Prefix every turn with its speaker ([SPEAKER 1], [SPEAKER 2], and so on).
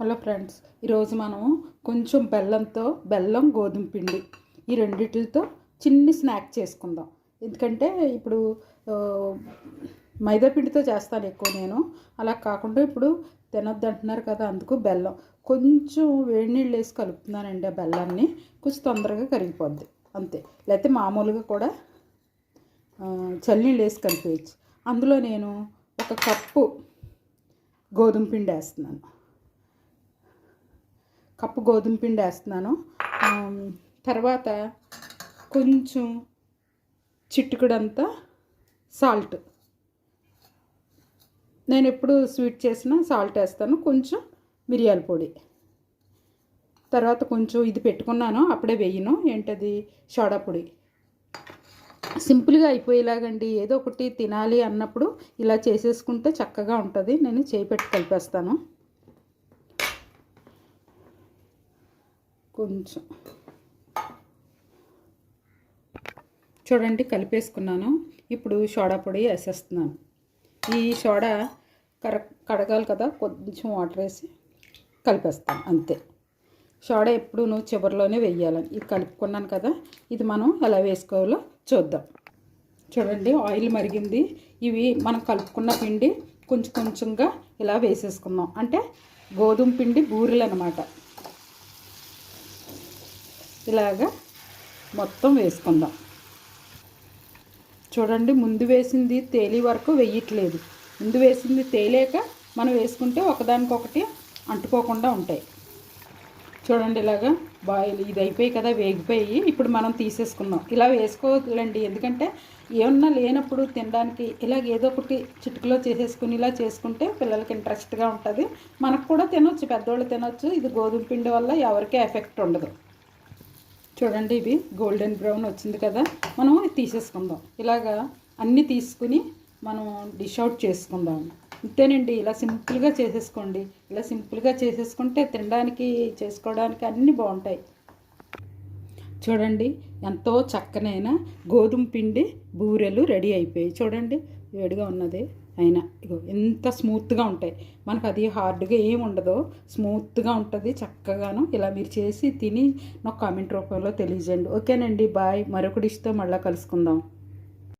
[SPEAKER 1] Hello friends ఈరోజు మనం కొంచెం బెల్లంతో బెల్లం గోధుమ పిండి ఈ రెండిటితో చిన్ని స్నాక్ చేసుకుందాం. ఎందుకంటే ఇప్పుడు మైదా పిండితో చేస్తాను ఎక్కువ నేను. అలా కాకుండా ఇప్పుడు తినొద్దు అంటున్నారు కదా అందుకు బెల్లం. కొంచెం వేడి నీళ్ళు వేసి కలుపుతున్నానండి ఆ బెల్లాన్ని. కొంచెం తొందరగా కరిగిపోద్ది. అంతే. లేకపోతే మామూలుగా కూడా చల్లీళ్ళు వేసి కలిపేయచ్చు అందులో నేను ఒక కప్పు గోధుమ పిండి వేస్తున్నాను. కప్పు గోధుమ పిండి వేస్తున్నాను. తర్వాత కొంచెం చిట్టుకుడంతా సాల్ట్ నేను ఎప్పుడు స్వీట్ చేసినా సాల్ట్ వేస్తాను. కొంచెం మిరియాల పొడి. తర్వాత కొంచెం ఇది పెట్టుకున్నాను. అప్పుడే వేయను. ఏంటది? సోడా పొడి. సింపుల్గా అయిపోయేలాగండి. ఏదో ఒకటి తినాలి అన్నప్పుడు ఇలా చేసేసుకుంటే చక్కగా ఉంటుంది. నేను చేయి పెట్టి కలిపేస్తాను. కొంచెం. చూడండి కలిపేసుకున్నాను. ఇప్పుడు సోడా పొడి వేసేస్తున్నాను. ఈ సోడా కర కడగాలి కదా కొంచెం వాటర్ వేసి కలిపేస్తాను అంతే. సోడా ఎప్పుడు నువ్వు చివరిలోనే వెయ్యాలని ఇది కలుపుకున్నాను కదా ఇది మనం ఎలా వేసుకోవాలో చూద్దాం. చూడండి ఆయిల్ మరిగింది. ఇవి మనం కలుపుకున్న పిండి కొంచెం కొంచెంగా ఇలా వేసేసుకుందాం. అంటే గోధుమ పిండి బూరెలు అనమాట ఇలాగా మొత్తం వేసుకుందాం. చూడండి ముందు వేసింది తేలి వరకు వేయట్లేదు. ముందు వేసింది తేలేక మనం వేసుకుంటే ఒకదానికొకటి అంటుకోకుండా ఉంటాయి. చూడండి ఇలాగా బాయిల్ ఇది అయిపోయి కదా వేగిపోయి ఇప్పుడు మనం తీసేసుకుందాం. ఇలా వేసుకోవాలండి ఎందుకంటే ఏమన్నా లేనప్పుడు తినడానికి ఇలాగ ఏదో ఒకటి చిటికలో చేసేసుకుని ఇలా చేసుకుంటే పిల్లలకి ఇంట్రెస్ట్గా ఉంటుంది. మనకు కూడా తినొచ్చు పెద్దోళ్ళు తినొచ్చు. ఇది గోధుమ పిండి వల్ల ఎవరికీ ఎఫెక్ట్ ఉండదు. చూడండి ఇవి గోల్డెన్ బ్రౌన్ వచ్చింది కదా. మనం ఇది తీసేసుకుందాం. ఇలాగా అన్నీ తీసుకుని మనం డిష్ అవుట్ చేసుకుందాం. ఇంతేనండి ఇలా సింపుల్గా చేసేసుకోండి. ఇలా సింపుల్గా చేసేసుకుంటే తినడానికి చేసుకోవడానికి అన్నీ బాగుంటాయి. చూడండి ఎంతో చక్కనైన గోధుమ పిండి బూరెలు రెడీ అయిపోయాయి. చూడండి వేడిగా ఉన్నది. అయినా ఇగో ఎంత స్మూత్గా ఉంటాయి. మనకు అది హార్డ్గా ఏమి ఉండదు. స్మూత్గా ఉంటుంది చక్కగాను. ఇలా మీరు చేసి తిని నాకు కామెంట్ రూపంలో తెలియజేయండి. ఓకేనండి బాయ్. మరొక డిష్తో మళ్ళీ కలుసుకుందాం.